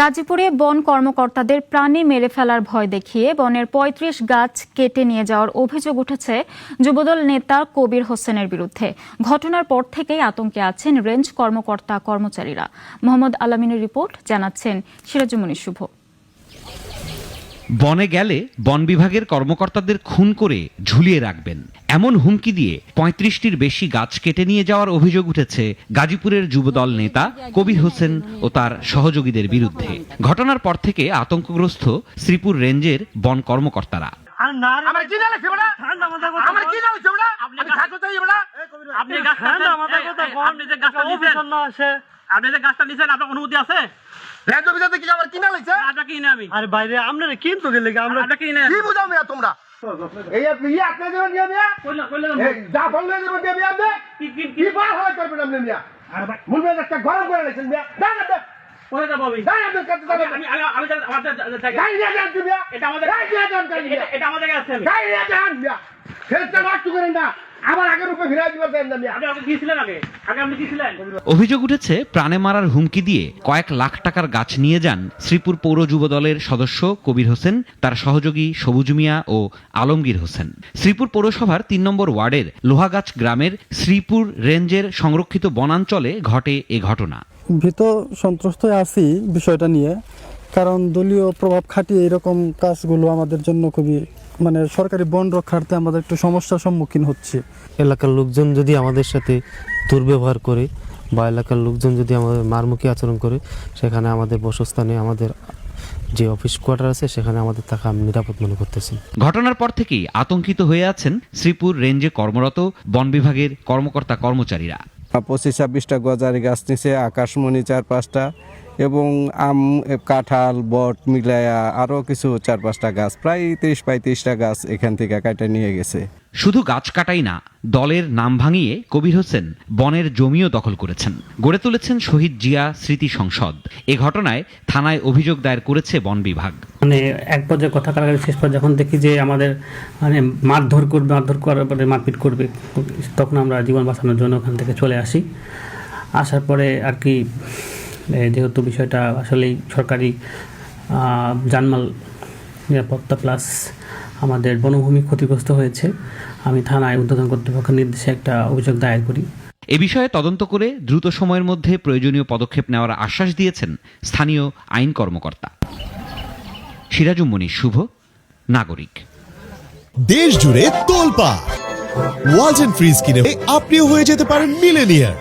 গাজীপুরে বন কর্মকর্তাদের প্রাণে মেরে ফেলার ভয় দেখিয়ে বনের পঁয়ত্রিশ গাছ কেটে নিয়ে যাওয়ার অভিযোগ উঠেছে যুবদল নেতা কবির হোসেনের বিরুদ্ধে। ঘটনার পর থেকেই আতঙ্কে আছেন রেঞ্জ কর্মকর্তা কর্মচারীরা। মোহাম্মদ আলামিনের রিপোর্ট জানাচ্ছেন সিরাজুমনি শুভ। বনে গেলে বন বিভাগের কর্মকর্তাদের খুন করে ঝুলিয়ে রাখবেন। এমন হুমকি দিয়ে পঁয়ত্রিশটির বেশি গাছ কেটে নিয়ে যাওয়ার অভিযোগ উঠেছে গাজীপুরের যুবদল নেতা কবির হোসেন ও তার সহযোগীদের বিরুদ্ধে। ঘটনার পর থেকে আতঙ্কগ্রস্ত শ্রীপুর রেঞ্জের বন কর্মকর্তারা। আমার কি নালে সেবড়া আমার কি নালে সেবড়া আপনি আপনি যে গাছটা নিছেন আপনার অনুমতি আছে? রেঞ্জ অফিসার কি আমার কি নালে আপনার কি আমি। আরে বাইরে আপনারা কিন্তু গেলে কি আমরা আপনার কি না কি বুঝাও মিয়া তোমরা? এই আপনি ইয়া আপনি দেবেন মিয়া মিয়া? কইলা কইলা এই যা বললে দেবেন মিয়া মিয়া আপনি কি কি কি? বার হয় করবেন আপনি মিয়া? মুলবে একটা গরম করে রেখেছেন মিয়া। দাঁড়ান আপনি কোথায় যাব আমি? দাঁড়ান আপনি কাছে দাঁড়ান আমি আমি আমি জায়গা। গাড়ি নিয়ে যান মিয়া। এটা আমাদের গাড়ি নিয়ে যান এটা- এটা আমাদের কাছে আমি গাড়ি নিয়ে যান মিয়া। ফেরতে নষ্ট করেন না। আবার আগের রূপে ফিরে দিবেন দেন না আপনি আমাকে আগে? আগে আপনি দিয়েছিলেন অভিযোগ উঠেছে প্রাণে মারার হুমকি দিয়ে কয়েক লাখ টাকার গাছ নিয়ে যান শ্রীপুর পৌর যুব দলের সদস্য কবির হোসেন তার সহযোগী সবুজ মিয়া ও আলমগীর হোসেন। শ্রীপুর পৌরসভার তিন নম্বর ওয়ার্ডের লোহাগাছ গ্রামের শ্রীপুর রেঞ্জের সংরক্ষিত বনাঞ্চলে ঘটে এ ঘটনা। ভীত সন্ত্রস্ত আছি বিষয়টা নিয়ে কারণ দলীয় প্রভাব খাটিয়ে এরকম কাজগুলো আমাদের জন্য খুবই মানে সরকারি বন রক্ষার্থে আমাদের একটু সমস্যার সম্মুখীন হচ্ছে। এলাকার লোকজন যদি আমাদের সাথে দুর্ব্যবহার করে বা এলাকার লোকজন যদি আমাদের মারমুখী আচরণ করে সেখানে আমাদের বসস্থানে আমাদের যে অফিস কোয়ার্টার আছে সেখানে আমাদের থাকা আমি নিরাপদ মনে করতেছি। ঘটনার পর থেকেই আতঙ্কিত হয়ে আছেন শ্রীপুর রেঞ্জে কর্মরত বন বিভাগের কর্মকর্তা কর্মচারীরা পঁচিশ ছাব্বিশটা গজারি গাছ নিচে আকাশমণি চার পাঁচটা এবং আম, কাঁঠাল, বট মিলায়া আরও কিছু চার পাঁচটা গাছ, প্রায় তিরিশ পঁয়ত্রিশটা গাছ এখান থেকে কাটে নিয়ে গেছে। শুধু গাছ কাটাই না, দলের নাম ভাঙিয়ে কবির হোসেন বনের জমিও দখল করেছেন। গড়ে তুলেছেন শহীদ জিয়া স্মৃতি সংসদ। এ ঘটনায় থানায় অভিযোগ দায়ের করেছে বন বিভাগ। মানে এক পর্যায়ে কথা কাটাকাটি শেষ পর যখন দেখি যে আমাদের মানে মারধর করবে, মারধর করার পরে মারপিট করবে, তখন আমরা জীবন বাঁচানোর জন্য ওখান থেকে চলে আসি। আসার পরে আর কি যেহেতু বিষয়টা আসলেই সরকারি জানমাল নিরাপত্তা প্লাস আমাদের বনভূমি ক্ষতিগ্রস্ত হয়েছে, আমি থানায় উদ্বোধন কর্তৃপক্ষের নির্দেশে একটা অভিযোগ দায়ের করি। এ বিষয়ে তদন্ত করে দ্রুত সময়ের মধ্যে প্রয়োজনীয় পদক্ষেপ নেওয়ার আশ্বাস দিয়েছেন স্থানীয় আইন কর্মকর্তা। সিরাজুম্মনি শুভ নাগরিক। দেশ জুড়ে তোলপা ওয়াজ ফ্রিজ কিনে আপনিও হয়ে যেতে পারেন মিলেনিয়ার